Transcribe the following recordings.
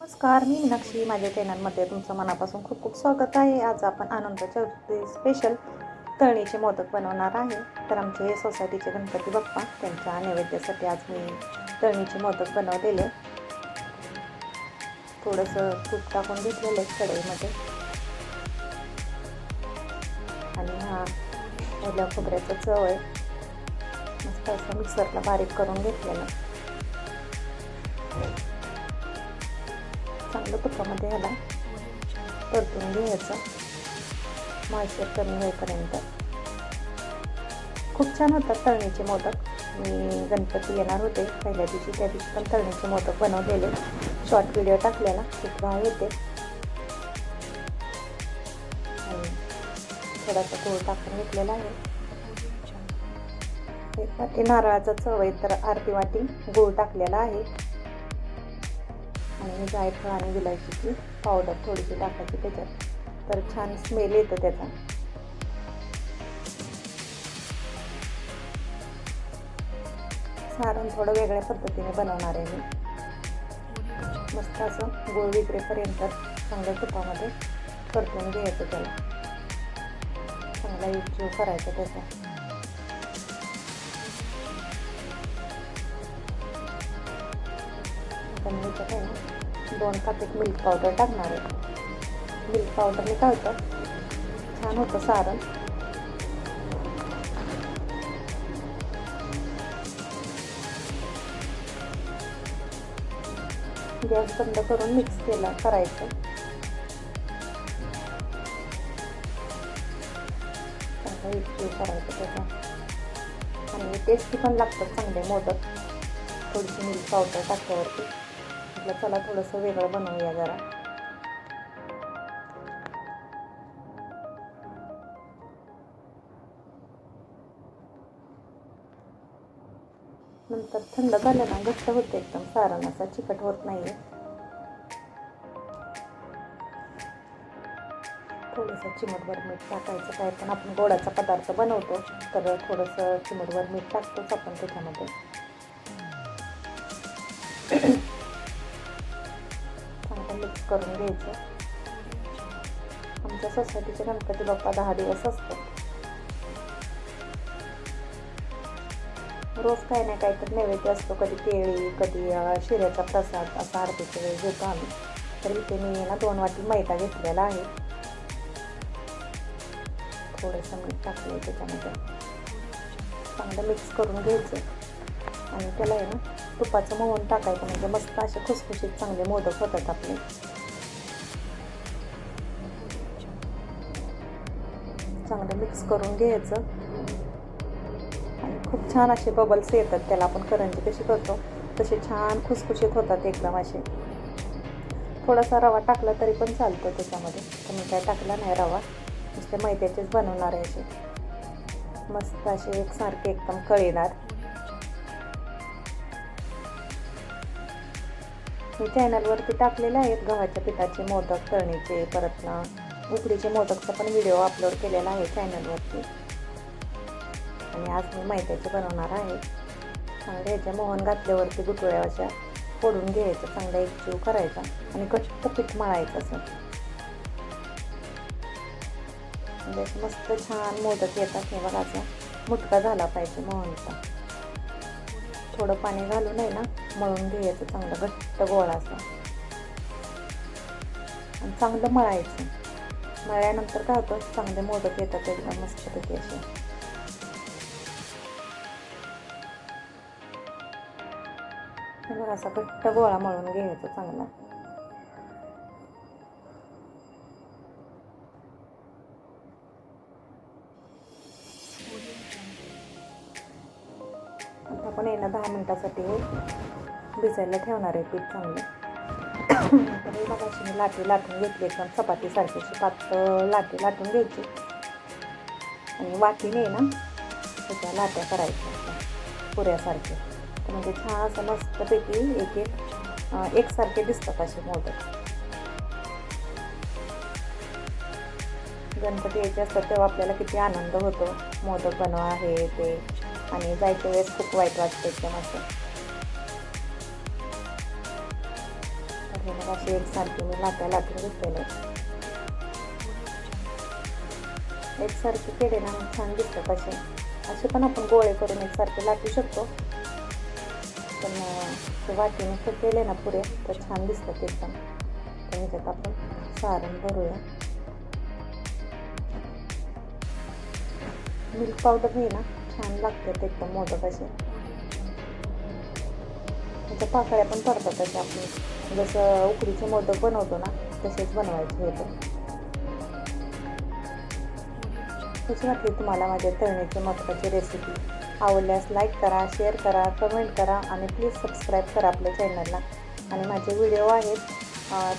नमस्कार मी मीनाक्षी. माझ्या चॅनलमध्ये तुमचं मनापासून खूप खूप स्वागत आहे. आज आपण आनंद चतुर्थी स्पेशल तळणीचे मोदक बनवणार आहे. तर आमचे हे सोसायटीचे गणपती बाप्पा त्यांच्या नैवेद्यासाठी आज मी तळणीचे मोदक बनवलेले. थोडंसं तूप टाकून घेतलेलं आहे कढईमध्ये. आणि हा ओल्या खोबऱ्याचा चव आहे. मस्त असं मिक्सरला बारीक करून घेतलेलं. चांगलं तुपामध्ये ह्याला परतून घ्यायचं. मॉइश्चर कमी होईपर्यंत. खूप छान होतात तळणीचे मोदक. मी गणपती येणार होते पहिल्या दिवशी त्या दिवशी पण तळणीचे मोदक बनवलेले. शॉर्ट व्हिडिओ टाकलेला खूप भाव येते थोडासा गूळ टाकून घेतलेला आहे. एक वाटी नारळाचा चव तर अर्धी वाटी गूळ टाकलेला आहे. आणि जायफळ आणि विलायचीची पावडर थोडीशी टाकायची त्याच्यात. तर छान स्मेल येतं त्याचा. सारण थोडं वेगळ्या पद्धतीने बनवणार आहे मी. मस्त असं गोळ विक्रेपर्यंत चांगल्या तुपामध्ये परतून घ्यायचं त्याला. चांगला एकजीव करायचा त्याचा. आता मी त्याच्यात आहे ना दोन मिल्क पावडर टाकणार आहे. मिल्क पावडरने काय होतं? छान होतं सारण. गॅस बंद करून मिक्स केला करायचं. करायचं त्याचा. आणि टेस्टी पण लागतात चांगले मोदक. थोडीशी मिल्क पावडर टाकल्यावरती. म्हटलं चला थोडंसं वेगळं बनवूया जरा. नंतर थंड झालं ना घट्ट होते एकदम. सारण असा चिकट होत नाहीये. थोडंसं चिमटभर मीठ टाकायचं काय पण आपण गोडाचा पदार्थ बनवतो तर थोडंसं चिमटभर मीठ टाकतोच आपण त्याच्यामध्ये. मिक्स करून घ्यायचं. आमच्या सोसायटीचे गणपती बाप्पा दहा दिवस असतात. रोज काही नाही काहीतरी नैवेद्य असतो कधी केळी कधी शिऱ्याचा प्रसाद असा आरतीच्या वेळ घेतो आम्ही. तर इथे मी ना दोन वाटी मैदा घेतलेला आहे. थोडंसं मीठ टाकलं त्याच्यामध्ये. चांगलं मिक्स करून घ्यायचं. आणि त्याला आहे ना तुपाचं मोहन टाकायचं म्हणजे मस्त असे खुसखुशीत चांगले मोदक होतात आपले. चांगलं मिक्स करून घ्यायचं. आणि खूप छान असे बबल्स येतात त्याला आपण करंजी कशी करतो तसे छान खुसखुशीत होतात एकदम असे. थोडासा रवा टाकला तरी पण चालतो त्याच्यामध्ये. तर मी काय टाकला नाही रवा. नुसते मैद्याचेच बनवणार आहे असे. मस्त असे एकसारखे एकदम कळीदार. मी चॅनलवरती टाकलेले आहेत गव्हाच्या पिठाचे मोदक तळणीचे परत ना उकडीचे मोदकचा पण व्हिडिओ अपलोड केलेला आहे चॅनलवरती आणि आज मी मैद्याचे बनवणार आहे. चांगले ह्याच्या मोहन घातल्यावरती गुटळ्या अशा फोडून घ्यायचं चांगला एकजीव करायचा आणि कच्चं पीठ मळायचं असं. म्हणजे असं मस्त छान मोदक येतात हे बघा असा. मुटका झाला पाहिजे मोहनचा. थोडं पाणी घालून आहे ना मळून घ्यायचं चांगलं घट्ट गोळा असं. आणि चांगलं मळायचं. मळल्यानंतर काय होतं? चांगले मोदक येतात एकदम मस्तपैकी असे. बघा असा घट्ट गोळा मळून घ्यायचा चांगला. आता आपण येणं दहा मिनटासाठी हो. भिजायला ठेवणार आहे पीठ चांगलं. तर मी लाटी लाटून घेतली एकदम चपातीसारखी अशी पातळ लाटी लाटून घ्यायची. आणि वाटीने ना त्याच्या लाट्या करायच्या अशा पुऱ्यासारख्या. तर म्हणजे छान असं मस्तपैकी एक एक एकसारखे दिसतात असे मोदक. गणपती यायचे असतात तेव्हा आपल्याला किती आनंद होतो. मोदक बनवा हे ते. आणि जायच्या वेळेस खूप वाईट वाटतं एकदम असं. हे तर अशी एकसारखी मी लाट्या लाटून घेतलेले एकसारखे केले ना छान दिसतात असे. असे पण आपण गोळे करून एकसारखे लाटू शकतो. पण अं, ते वाटीने केले ना पुरे तर छान दिसतात एकदम तर ह्याच्यात आपण सारण भरूया. मिल्क पावडर नाही ना छान लागतात एकदम मोदक असे. त्याच्या पाकळ्या पण पडतात तसे आपण. जसं उकडीचे मोदक बनवतो ना तसेच बनवायचे होते. कशी वाटली तुम्हाला माझ्या तळणीची मटकाची रेसिपी आवडल्यास लाईक करा शेअर करा कमेंट करा आणि प्लीज सबस्क्राईब करा आपल्या चॅनलला आणि माझे व्हिडिओ आहेत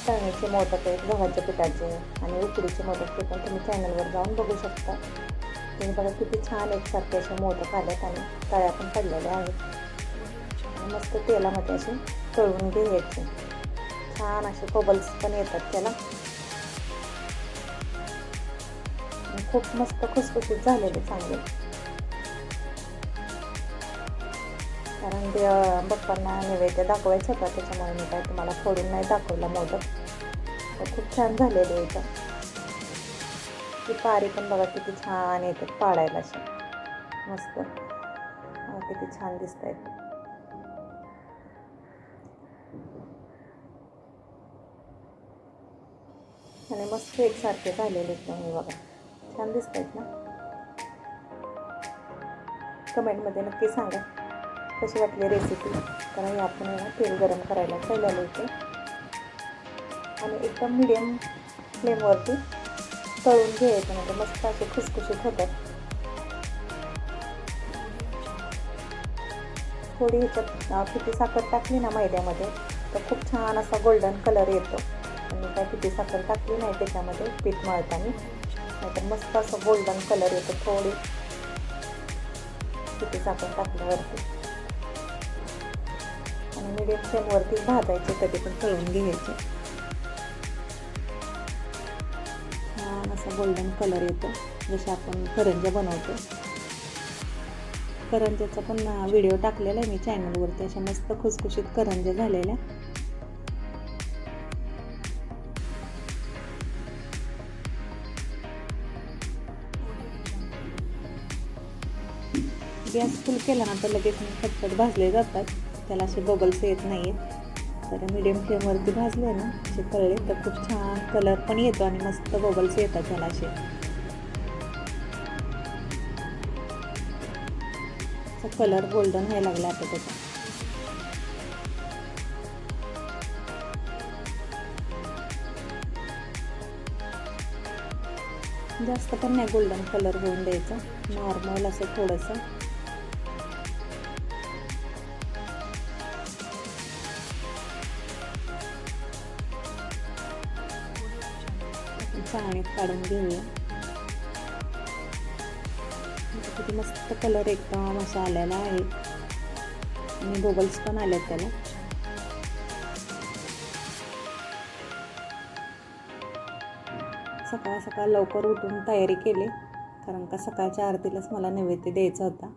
तळणीचे मोदक आहेत गव्हाच्या पिठाचे आणि उकडीचे मोदक ते पण तुम्ही चॅनलवर जाऊन बघू शकता. तुम्ही बघा किती छान एकसारखे असे मोदक आलेत आणि तळ्या पण पडलेल्या आहेत. मस्त तेलामध्ये असे तळून घ्यायचे. छान असे बबल्स पण येतात त्याला. खूप मस्त खुसखुशीत झालेले चांगले. कारण ते बप्पांना बाप्पांना नैवेद्य दाखवायचं होता त्याच्यामुळे मी काय तुम्हाला फोडून नाही दाखवला मोदक. तर खूप छान झालेले इथं. ती पारी पण बघा किती छान येतात पाडायला असे मस्त. किती छान दिसत आहेत आणि मस्त एकसारखे झालेले आहेत हे बघा. छान दिसत आहेत ना कमेंटमध्ये नक्की सांगा. कशी वाटली रेसिपी कारण हे आपण तेल गरम करायला ठेवलेलं होते. आणि एकदम मिडियम फ्लेमवरती तळून घ्यायचं म्हणजे मस्त असे खुसखुशीत होतात. थोडी ह्याच्यात किती साखर टाकली ना मैद्यामध्ये तर खूप छान असा गोल्डन कलर येतो. आणि काय किती साखर टाकली नाही त्याच्यामध्ये पीठ मळताना. नाहीतर मस्त असं गोल्डन कलर येतो थोडी. किती साखर टाकल्यावरती आणि मिडियम फ्लेमवरती भाजायचे कधी पण तळून घ्यायचे. छान असा गोल्डन कलर येतो जसे आपण करंज्या बनवतो. करंज्याचा पण व्हिडिओ टाकलेला आहे मी चॅनलवरती अशा मस्त खुसखुशीत करंज्या झालेल्या. फुल केल्यानंतर लगेच फटफट भाजले जातात. त्याला असे बबल्स येत नाही तर मीडियम फ्लेमवरती भाजले ना असे तळले तर खूप छान कलर पण येतो आणि मस्त बबल्स येतात त्याला असे. कलर गोल्डन व्हायला लागला आता त्याचा. जास्त पण नाही गोल्डन कलर होऊन द्यायचा. नॉर्मल असं थोडंसं. काढून घेऊया. किती मस्त कलर एकदम असा आलेला आहे. आणि बबल्स पण आलेत त्याला. सकाळ सकाळ लवकर उठून तयारी केली. कारण का सकाळच्या आरतीलाच मला नैवेद्य द्यायचा होता.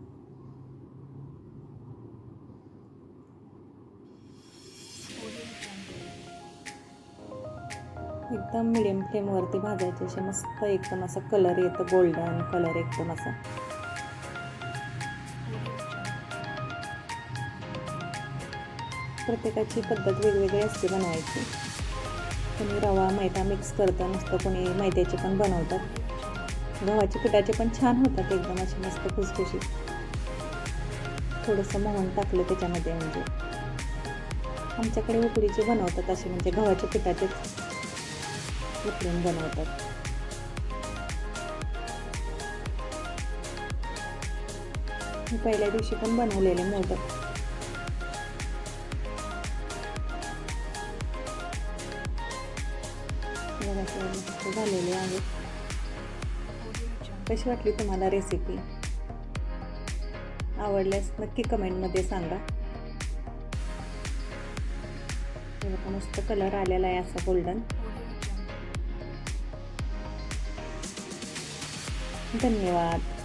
एकदम मिडियम फ्लेमवरती भाजायचे. असे मस्त एकदम असा कलर येतो गोल्डन कलर एकदम असा. प्रत्येकाची पद्धत वेगवेगळी असते बनवायची. कोणी रवा मैदा मिक्स करतं नुसतं कोणी मैद्याचे पण बनवतात. गव्हाचे पिठाचे पण छान होतात एकदम असे मस्त खुसखुशी. थोडंसं मोहन टाकलं त्याच्यामध्ये म्हणजे. आमच्याकडे उकडीचे बनवतात असे म्हणजे गव्हाच्या पिठाचे उकडून बनवतात. मी पहिल्या दिवशी पण बनवलेले मोदक. झालेले आहेत. कशी वाटली तुम्हाला रेसिपी आवडल्यास नक्की कमेंटमध्ये सांगा. मस्त कलर आलेला आहे असा गोल्डन धन्यवाद.